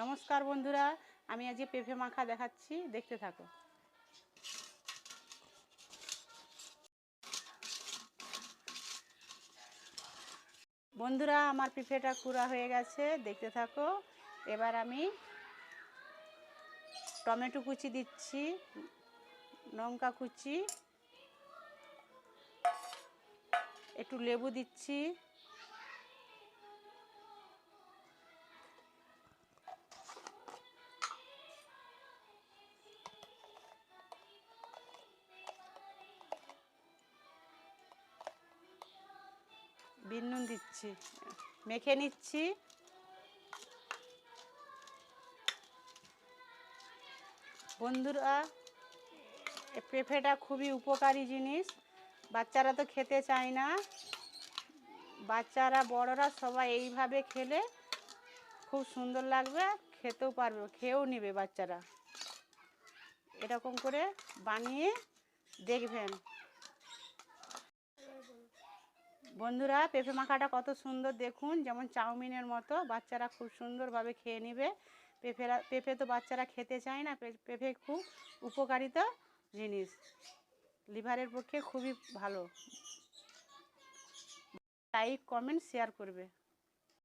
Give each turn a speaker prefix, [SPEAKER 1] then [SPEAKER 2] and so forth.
[SPEAKER 1] নমস্কার বন্ধুরা, আমি আজকে পেঁপে মাখা দেখাচ্ছি, দেখতে থাকো। বন্ধুরা, আমার পেঁপেটা কুড়া হয়ে গেছে, দেখতে থাকো। এবার আমি টমেটো কুচি দিচ্ছি, লঙ্কা কুচি, একটু লেবু দিচ্ছি। বিন নুন দিচ্ছি, মেখে নিচ্ছি। বন্ধুরা পেঁপেটা খুবই উপকারী জিনিস। বাচ্চারা তো খেতে চায় না। বাচ্চারা, বড়রা সবাই এইভাবে খেলে খুব সুন্দর লাগবে, খেতেও পারবে, খেয়েও নেবে বাচ্চারা। এরকম করে বানিয়ে দেখবেন। বন্ধুরা, পেঁপে মাখাটা কত সুন্দর দেখুন। যেমন চাউমিনের মতো, বাচ্চারা খুব সুন্দরভাবে খেয়ে নেবে। পেঁপেরা, পেঁপে তো বাচ্চারা খেতে চায় না পেঁপে খুব উপকারিতা জিনিস। লিভারের পক্ষে খুবই ভালো। লাইক, কমেন্ট, শেয়ার করবে।